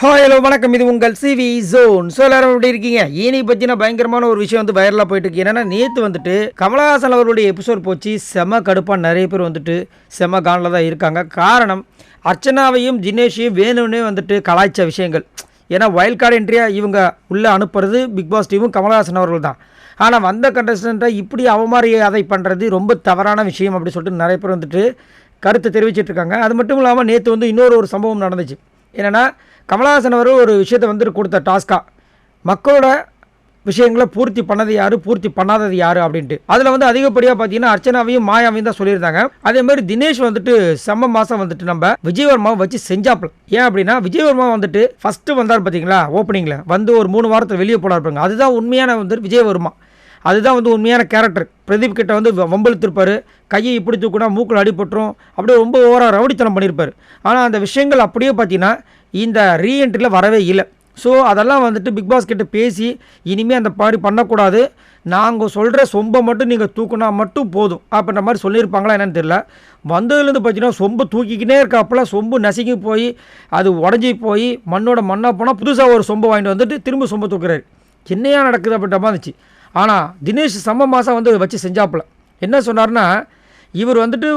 Hi hello வணக்கம். இது உங்கள் சிவி ஜோன் ஸோ எல்லாரும் எப்படி இருக்கீங்க? இனி பற்றின பயங்கரமான ஒரு விஷயம் வந்து வைரலாக போயிட்டு இருக்கு. என்னன்னா நேற்று வந்துட்டு கமலஹாசன் அவர்களுடைய எபிசோட் போச்சு. செம கடுப்பாக நிறைய பேர் வந்துட்டு செம கானில் தான் இருக்காங்க. காரணம் அர்ச்சனாவையும் தினேஷையும் வேணும்னே வந்துட்டு கலாய்ச்ச விஷயங்கள். ஏன்னா வைல்ட் கார்டு என்ட்ரியாக இவங்க உள்ளே அனுப்புறது பிக் பாஸ் டீமும் கமலஹாசன் அவர்கள் தான். ஆனால் வந்த கண்டஸ்டண்ட்டை இப்படி அவமாரி அதை பண்ணுறது ரொம்ப தவறான விஷயம் அப்படி சொல்லிட்டு நிறைய பேர் வந்துட்டு கருத்து தெரிவிச்சிட்டு இருக்காங்க. அது மட்டும் இல்லாமல் நேற்று வந்து இன்னொரு ஒரு சம்பவம் நடந்துச்சு. என்னென்னா கமலஹாசன் அவர் ஒரு விஷயத்தை வந்து கொடுத்த டாஸ்காக? மக்களோட விஷயங்களை பூர்த்தி பண்ணது யார்? பூர்த்தி பண்ணாதது யார்? அப்படின்ட்டு. அதில் வந்து அதிகப்படியாக பார்த்தீங்கன்னா அர்ச்சனாவையும் மாயாவையும் தான் சொல்லியிருந்தாங்க. அதே மாதிரி தினேஷ் வந்துட்டு செம்ம மாதம் வந்துட்டு நம்ம விஜயவர்மாவை வச்சு செஞ்சாப்பில். ஏன் அப்படின்னா விஜயவர்மா வந்துட்டு ஃபஸ்ட்டு வந்தார் பார்த்தீங்களா ஓப்பனிங்கில் வந்து ஒரு மூணு வாரத்தில் வெளியே போனார் பாருங்க. அதுதான் உண்மையான வந்துட்டு விஜயவர்மா. அதுதான் வந்து உண்மையான கேரக்டர் பிரதீப் கிட்ட வந்து வ- கையை இப்படி தூக்குனா மூக்கில் அடிபட்டுரும். அப்படியே ரொம்ப ஓவராக ரவுடித்தனம் பண்ணியிருப்பார் ஆனால் அந்த விஷயங்கள் அப்படியே பார்த்தீங்கன்னா இந்த ரீஎன்ட்ரியில் வரவே இல்லை. ஸோ அதெல்லாம் வந்துட்டு பிக் பாஸ் கிட்ட பேசி இனிமேல் அந்த மாதிரி பண்ணக்கூடாது. நாங்கள் சொல்கிற சொம்பை மட்டும் நீங்கள் தூக்குனா மட்டும் போதும். அப்படின்ற மாதிரி சொல்லியிருப்பாங்களா என்னென்னு தெரியல. வந்ததுலேருந்து பார்த்தீங்கன்னா சொம்பு தூக்கிக்கினே இருக்காப்புல. சொம்பு நசுங்கி போய் அது உடஞ்சி போய் மண்ணோட மண்ணாக போனால் புதுசாக ஒரு சொம்பை வாங்கிட்டு வந்துட்டு திரும்ப சொம்பை தூக்குறாரு. என்னையாக நடக்குது அப்படின்ற மாதிரி இருந்துச்சு. ஆனால் தினேஷ் செம்ம மாதம் வந்து வச்சு செஞ்சாப்புல. என்ன சொன்னார்னா இவர் வந்துட்டு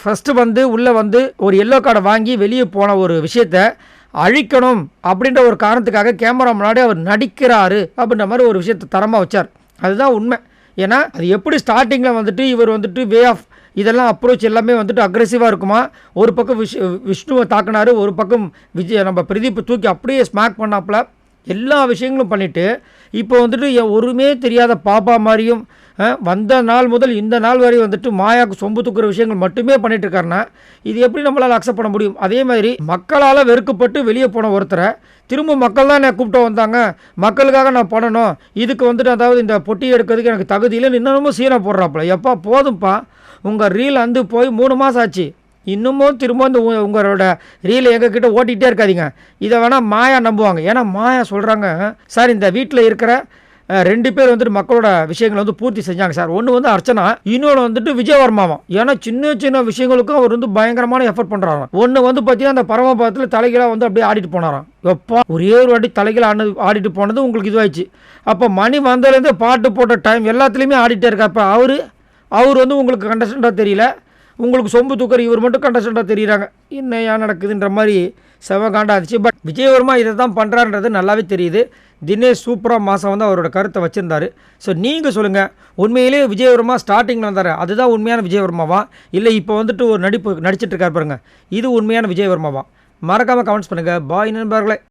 ஃபஸ்ட்டு வந்து உள்ளே வந்து ஒரு எல்லோ கார்டை வாங்கி வெளியே போன ஒரு விஷயத்த அழிக்கணும் அப்படின்ற ஒரு காரணத்துக்காக கேமரா முன்னாடி அவர் நடிக்கிறாரு அப்படின்ற மாதிரி ஒரு விஷயத்தை தரமாக வச்சார். அதுதான் உண்மை. ஏன்னா அது எப்படி ஸ்டார்டிங்கில் வந்துட்டு இவர் வந்துட்டு வே ஆஃப் இதெல்லாம் அப்ரோச் எல்லாமே வந்துட்டு அக்ரெசிவாக இருக்குமா? ஒரு பக்கம் விஷ் விஷ்ணுவை தாக்குனாரு ஒரு பக்கம் விஜய் நம்ம பிரதீப் தூக்கி அப்படியே ஸ்மாக் பண்ணாப்புல. எல்லா விஷயங்களும் பண்ணிவிட்டு இப்போ வந்துட்டு ஒருமே தெரியாத பாப்பா மாதிரியும் வந்த நாள் முதல் இந்த நாள் வரை வந்துட்டு மாயாவுக்கு சொம்பு தூக்குற விஷயங்கள் மட்டுமே பண்ணிட்டு இருக்காருன்னா இது எப்படி நம்மளால் அக்செப்ட் பண்ண முடியும்? அதே மாதிரி மக்களால் வெறுக்கப்பட்டு வெளியே போன ஒருத்தரை திரும்ப மக்கள் தான் என்னை கூப்பிட்டு வந்தாங்க. மக்களுக்காக நான் பண்ணணும். இதுக்கு வந்துட்டு அதாவது இந்த பொட்டி எடுக்கிறதுக்கு எனக்கு தகுதி இல்லைன்னு இன்னமும் சீனை போடுறாப்புல. எப்பா போதும்ப்பா. உங்கள் ரீல் வந்து போய் மூணு மாதம் ஆச்சு. இன்னமும் திரும்ப இந்த உ- உங்களோட ரீலை எங்ககிட்ட ஓட்டிகிட்டே இருக்காதீங்க. இதை வேணால் மாயா நம்புவாங்க. ஏன்னா மாயா சொல்கிறாங்க சார் இந்த வீட்டில் இருக்கிற ரெண்டு பேர் வந்துட்டு மக்களோட விஷயங்களை வந்து பூர்த்தி செஞ்சாங்க சார். ஒன்று வந்து அர்ச்சனா இன்னொன்று வந்துட்டு விஜயவர்மாவும். ஏன்னா சின்ன சின்ன விஷயங்களுக்கும் அவர் வந்து பயங்கரமான எஃபர்ட் பண்ணுறாங்க ஒன்று வந்து பார்த்தீங்கன்னா அந்த பரமபதத்தில் தலைகளாக வந்து அப்படியே ஆடிட்டு போனாராம். எப்பா ஒரே ஒரு வாட்டி தலைகீழ ஆனது ஆடிட்டு போனது உங்களுக்கு இதுவாயிடுச்சு. அப்போ மணி வந்ததுலேருந்து பாட்டு போட்ட டைம் எல்லாத்துலேயுமே ஆடிட்டே இருக்கா அப்போ அவர் அவர் வந்து உங்களுக்கு கண்டஸ்டண்ட்டாக தெரியல. உங்களுக்கு சொம்பு தூக்கர் இவர் மட்டும் கண்டஸ்டண்ட்டாக தெரியுறாங்க. என்னையா நடக்குதுன்ற மாதிரி செவகாண்டா இருந்துச்சு பட் விஜயவர்மா இதை தான் பண்ணுறான்றது நல்லாவே தெரியுது. தினேஷ் சூப்பராக மாதம் வந்து அவரோட கருத்தை வச்சுருந்தாரு. ஸோ நீங்கள் சொல்லுங்கள் உண்மையிலேயே விஜயவர்மா ஸ்டார்டிங்கில் வந்தார்? அதுதான் உண்மையான விஜயவர்மாவா? இல்லை இப்போ வந்துட்டு ஒரு நடிப்பு நடிச்சிட்ருக்கார் பாருங்கள் இது உண்மையான விஜயவர்மாவா? மறக்காமல் கமெண்ட்ஸ் பண்ணுங்கள் பாய் நண்பர்களே.